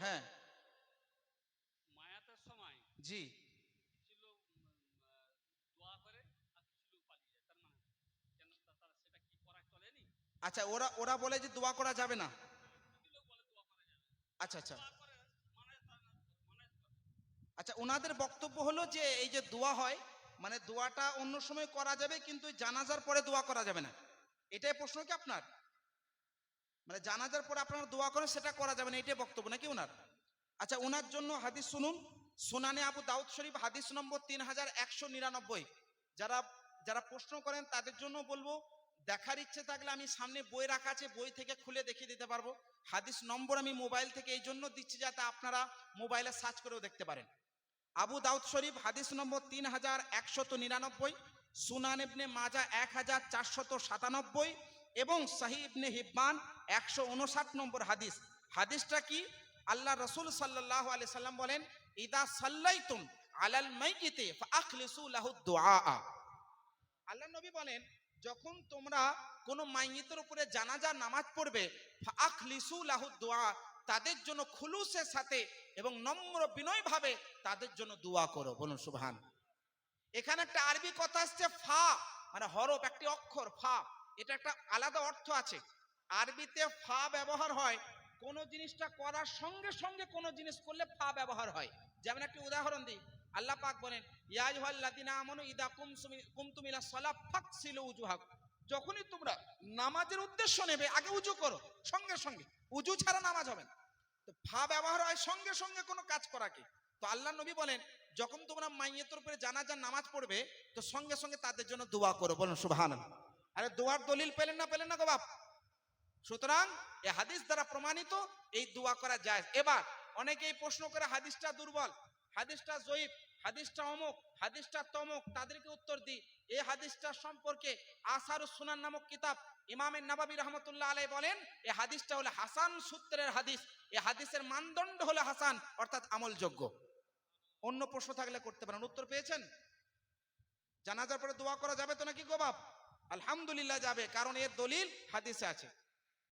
হ্যাঁ। মায়াতের সময় জি। কিছু লোক দোয়া করে আর কিছু লোক পালিয়ে যায় তার মানে কেন তারা সেটা কি করা চলেনি? আচ্ছা ওরা ওরা বলে যে দোয়া করা যাবে না। আচ্ছা আচ্ছা। আচ্ছা ওনাদের বক্তব্য হলো যে এই যে দোয়া হয় মানে দোয়াটা অন্য সময় করা যাবে কিন্তু জানাজার পরে দোয়া করা যাবে না। এটাই প্রশ্ন কি আপনার? মানে জানাজার পরে আপনারা দোয়া করেন, সেটা করা যাবে না, এটাই বক্তব্য, নাকি ওনার আচ্ছা ওনার জন্য হাদিস শুনুন, সুনানে আবু দাউদ শরীফ, হাদিস নম্বর তিন হাজার একশো নিরানব্বই। যারা যারা প্রশ্ন করেন, তাদের জন্য বলব, দেখার ইচ্ছে থাকলে আমি সামনে বই রাখা আছে, বই থেকে খুলে দেখিয়ে দিতে পারব। হাদিস নম্বর আমি মোবাইল থেকে এই জন্য দিচ্ছি যাতে আপনারা মোবাইলে সার্চ করেও দেখতে পারেন। আবু দাউদ শরীফ, হাদিস নম্বর তিন হাজার একশত নিরানব্বই, সুনান মাজা এক হাজার চারশত সাতানব্বই এবং সাহি ইবনে হিব্বান একশো উনষাট নম্বর হাদিস। হাদিসটা কি? আল্লাহ রসুল সাল্লাহ আলি সাল্লাম বলেন, ইদা সাল্লাইতুম আলাল মাইকিতে আল্লাহ নবী বলেন, যখন তোমরা কোনো মাইয়িতের উপরে জানাজা, নামাজ পড়বে আখলিসু লাহু দোয়া তাদের জন্য খুলুসের সাথে এবং নম্র বিনয় ভাবে তাদের জন্য দোয়া করো। বলুন, সুবহান। এখানে একটা আরবি কথা আসছে, ফা মানে হরফ, একটি অক্ষর, ফা। এটা একটা আলাদা অর্থ আছে। আরবিতে ফা ব্যবহার হয়, কোন জিনিসটা করার সঙ্গে সঙ্গে কোন জিনিস করলে ফা ব্যবহার হয়। যেমন একটি উদাহরণ দিই, আল্লাহ পাক বলেন যখনই তোমরা নামাজের উদ্দেশ্য নেবে, আগে উজু করো, সঙ্গে সঙ্গে। উজু ছাড়া নামাজ হবে না। তো ফা ব্যবহার হয় সঙ্গে সঙ্গে কোনো কাজ করাকে। তো আল্লাহ নবী বলেন, যখন তোমরা মাইয়েতের উপরে জানাজার নামাজ পড়বে, তো সঙ্গে সঙ্গে তাদের জন্য দোয়া করো। বলুন সুবহান আরে দোয়ার দলিল পেলেন না পেলেন না গো বাপ? সুতরাং এ হাদিস দ্বারা প্রমাণিত, এই দোয়া করা যায় এবার অনেকেই প্রশ্ন করে, হাদিসটা দুর্বল, হাদিসটা জয়ীফ, হাদিসটা অমুক, হাদিসটা তমুক, তাদেরকে উত্তর দিই। এই হাদিসটা সম্পর্কে আসারু সুনান নামক কিতাব ইমামের নবাবী রহমতুল্লাহ আলাই বলেন এই হাদিসটা হলো হাসান সূত্রের হাদিস। এই হাদিসের মানদণ্ড হলো হাসান, অর্থাৎ আমলযোগ্য। অন্য প্রশ্ন থাকলে করতে পারেন। উত্তর পেয়েছেন? জানাজার পরে দোয়া করা যাবে তো নাকি গো বাপ? আলহামদুলিল্লাহ যাবে কারণ এর দলিল হাদিসে আছে।